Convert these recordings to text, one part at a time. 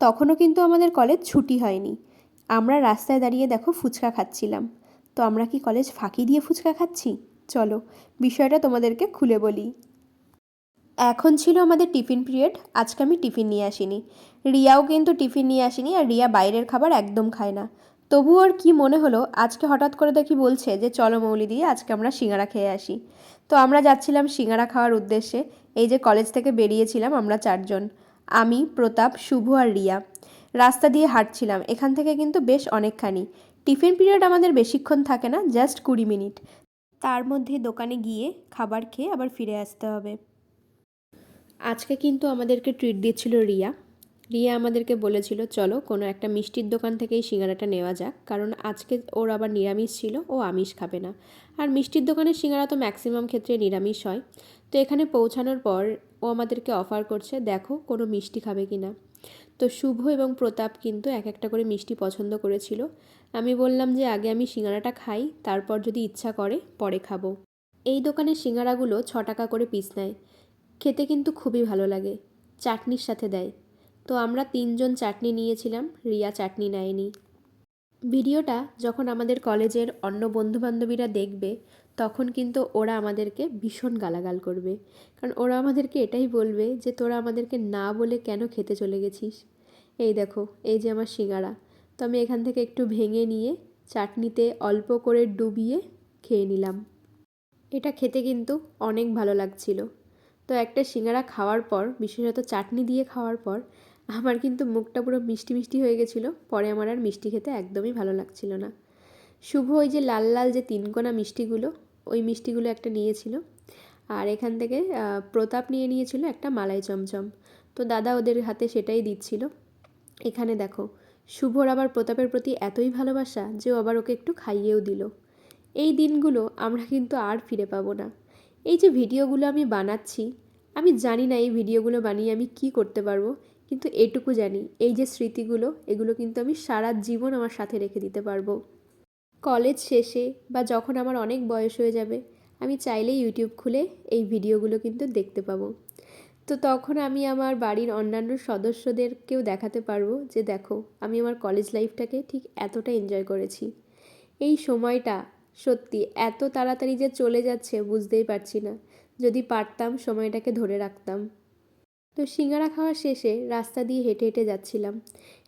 তখনও কিন্তু আমাদের কলেজ ছুটি হয়নি। আমরা রাস্তায় দাঁড়িয়ে দেখো ফুচকা খাচ্ছিলাম। তো আমরা কি কলেজ ফাঁকি দিয়ে ফুচকা খাচ্ছি? চলো, বিষয়টা তোমাদেরকে খুলে বলি। এখন ছিল আমাদের টিফিন পিরিয়ড, আজকে আমি টিফিন নিয়ে আসিনি। রিয়াও কিন্তু টিফিন নিয়ে আসিনি আর রিয়া বাইরের খাবার একদম খায় না। তবু ওর কী মনে হলো, আজকে হঠাৎ করে দেখি বলছে যে, চলো মৌলি দিয়ে আজকে আমরা সিঙ্গারা খেয়ে আসি। তো আমরা যাচ্ছিলাম সিঙ্গারা খাওয়ার উদ্দেশ্যে। এই যে কলেজ থেকে বেরিয়েছিলাম আমরা চারজন। আমি, প্রতাপ, শুভ আর রিয়া। রাস্তা দিয়ে হাঁটছিলাম। এখান থেকে কিন্তু বেশ অনেকখানি। টিফিন পিরিয়ড আমাদের বেশিক্ষণ থাকে না, জাস্ট কুড়ি মিনিট। তার মধ্যে দোকানে গিয়ে খাবার খেয়ে আবার ফিরে আসতে হবে। আজকে কিন্তু আমাদেরকে ট্রিট দিচ্ছিল রিয়া। রিয়া আমাদেরকে বলেছিল, চলো কোনো একটা মিষ্টির দোকান থেকেই সিঙ্গারাটা নেওয়া যাক। কারণ আজকে ওর আবার নিরামিষ ছিল, ও আমিষ খাবে না। আর মিষ্টির দোকানের সিঙ্গারা তো ম্যাক্সিমাম ক্ষেত্রে নিরামিষ হয়। তো এখানে পৌঁছানোর পর ও আমাদেরকে অফার করছে, দেখো কোনো মিষ্টি খাবে কি না? তো শুভ এবং প্রতাপ কিন্তু এক একটা করে মিষ্টি পছন্দ করেছিল। আমি বললাম যে, আগে আমি সিঙ্গারাটা খাই, তারপর যদি ইচ্ছা করে, পরে খাব। এই দোকানের সিঙ্গারাগুলো ছ টাকা করে পিস নেয়। খেতে কিন্তু খুবই ভালো লাগে। চাটনির সাথে দেয়। তো আমরা তিনজন চাটনি নিয়েছিলাম, রিয়া চাটনি নেয়নি। ভিডিওটা যখন আমাদের কলেজের অন্য বন্ধুবান্ধবীরা দেখবে, তখন কিন্তু ওরা আমাদেরকে ভীষণ গালাগাল করবে। কারণ ওরা আমাদেরকে এটাই বলবে যে, তোরা আমাদেরকে না বলে কেন খেতে চলে গেছিস? এই দেখো, এই যে আমার সিঙ্গারা। তো আমি এখান থেকে একটু ভেঙে নিয়ে চাটনিতে অল্প করে ডুবিয়ে খেয়ে নিলাম। এটা খেতে কিন্তু অনেক ভালো লাগছিল। তো একটা সিঙ্গারা খাওয়ার পর, বিশেষত চাটনি দিয়ে খাওয়ার পর আমার কিন্তু মুখটা পুরো মিষ্টি মিষ্টি হয়ে গেছিল। পরে আমার আর মিষ্টি খেতে একদমই ভালো লাগছিল না। শুভ ওই যে লাল লাল যে তিনকোনা মিষ্টিগুলো, ওই মিষ্টিগুলো একটা নিয়েছিল। আর এখান থেকে প্রতাপ নিয়ে নিয়েছিল একটা মালাই চমচম। তো দাদা ওদের হাতে সেটাই দিচ্ছিল। এখানে দেখো, শুভর আবার প্রতাপের প্রতি এতই ভালোবাসা যে আবার ওকে একটু খাইয়েও দিল। এই দিনগুলো আমরা কিন্তু আর ফিরে পাবো না। এই যে ভিডিওগুলো আমি বানাচ্ছি, আমি জানি না এই ভিডিওগুলো বানিয়ে আমি কি করতে পারব। কিন্তু এটুকু জানি, এই যে স্মৃতিগুলো, এগুলো কিন্তু আমি সারা জীবন আমার সাথে রেখে দিতে পারব। কলেজ শেষে বা যখন আমার অনেক বয়স হয়ে যাবে, আমি চাইলেই ইউটিউব খুলে এই ভিডিওগুলো কিন্তু দেখতে পাবো। তো তখন আমি আমার বাড়ির অন্যান্য সদস্যদেরকেও দেখাতে পারব যে, দেখো, আমি আমার কলেজ লাইফটাকে ঠিক এতটা এনজয় করেছি। এই সময়টা সত্যি এত তাড়াতাড়ি যে চলে যাচ্ছে, বুঝতেই পারছি না। যদি পারতাম, সময়টাকে ধরে রাখতাম। তো সিঙ্গারা খাওয়া শেষে রাস্তা দিয়ে হেঁটে হেঁটে যাচ্ছিলাম।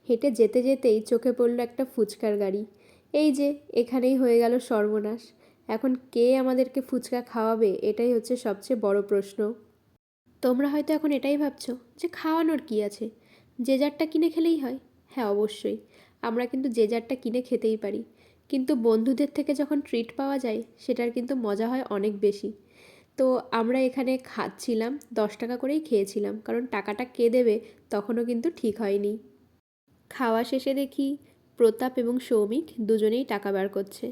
হেঁটে যেতে যেতেই চোখে পড়ল একটা ফুচকার গাড়ি। এই যে, এখানেই হয়ে গেল সর্বনাশ। এখন কে আমাদেরকে ফুচকা খাওয়াবে, এটাই হচ্ছে সবচেয়ে বড় প্রশ্ন। তোমরা হয়তো এখন এটাই ভাবছ যে খাওয়ানোর কী আছে? যে যারটা কিনে খেলেই হয়? হ্যাঁ অবশ্যই। আমরা কিন্তু যে যারটা কিনে খেতেই পারি। কিন্তু বন্ধুদের থেকে যখন ট্রিট পাওয়া যায়, সেটার কিন্তু মজা হয় অনেক বেশি। তো আমরা এখানে খাচ্ছিলাম, দশ টাকা করেই খেয়েছিলাম, কারণ টাকাটা কে দেবে তখনও কিন্তু ঠিক হয়নি। খাওয়া শেষে দেখি প্রতাপ এবং সৌমিক দুজনেই টাকা বার করছে।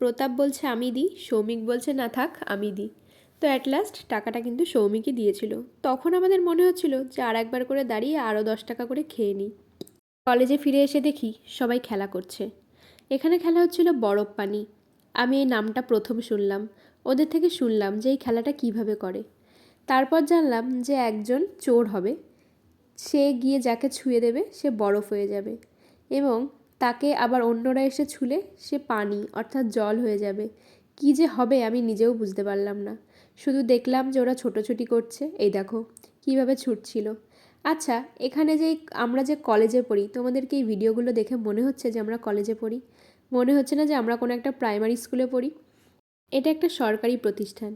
প্রতাপ বলছে, আমি দিই। সৌমিক বলছে, না থাক, আমি দিই। তো অ্যাট লাস্ট টাকাটা কিন্তু সৌমিকই দিয়েছিল। তখন আমাদের মনে হচ্ছিল যে আর একবার করে দাঁড়িয়ে আরও দশ টাকা করে খেয়ে নিই। কলেজে ফিরে এসে দেখি সবাই খেলা করছে। এখানে খেলা হচ্ছিল বরফ পানি আমি এই নামটা প্রথম শুনলাম। ওদের থেকে শুনলাম যে এই খেলাটা কীভাবে করে। তারপর জানলাম যে একজন চোর হবে। সে গিয়ে যাকে ছুঁয়ে দেবে, সে বরফ হয়ে যাবে এবং তাকে আবার অন্যরা এসে ছুলে সে পানি, অর্থাৎ জল হয়ে যাবে। কী যে হবে আমি নিজেও বুঝতে পারলাম না। শুধু দেখলাম যে ওরা ছোটোছুটি করছে। এই দেখো, কীভাবে ছুটছিল। আচ্ছা এখানে যে আমরা যে কলেজে পড়ি, তোমাদেরকে এই ভিডিওগুলো দেখে মনে হচ্ছে যে আমরা কলেজে পড়ি? মনে হচ্ছে না যে আমরা কোনো একটা প্রাইমারি স্কুলে পড়ি? এটা একটা সরকারি প্রতিষ্ঠান।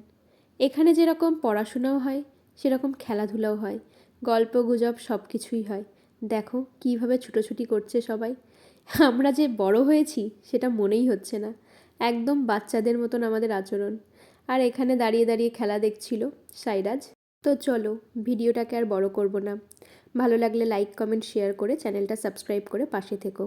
এখানে যেরকম পড়াশোনাও হয়, সেরকম খেলাধুলাও হয়, গল্প, গুজব সব কিছুই হয়। দেখো কীভাবে ছুটোছুটি করছে সবাই। আমরা যে বড় হয়েছি, সেটা মনেই হচ্ছে না। একদম বাচ্চাদের মতন আমাদের আচরণ। আর এখানে দাঁড়িয়ে দাঁড়িয়ে খেলা দেখছিল সাইরাজ। তো চলো, ভিডিওটাকে আর বড় করব না। ভালো লাগলে লাইক কমেন্ট শেয়ার করে চ্যানেলটা সাবস্ক্রাইব করে পাশে থেকো।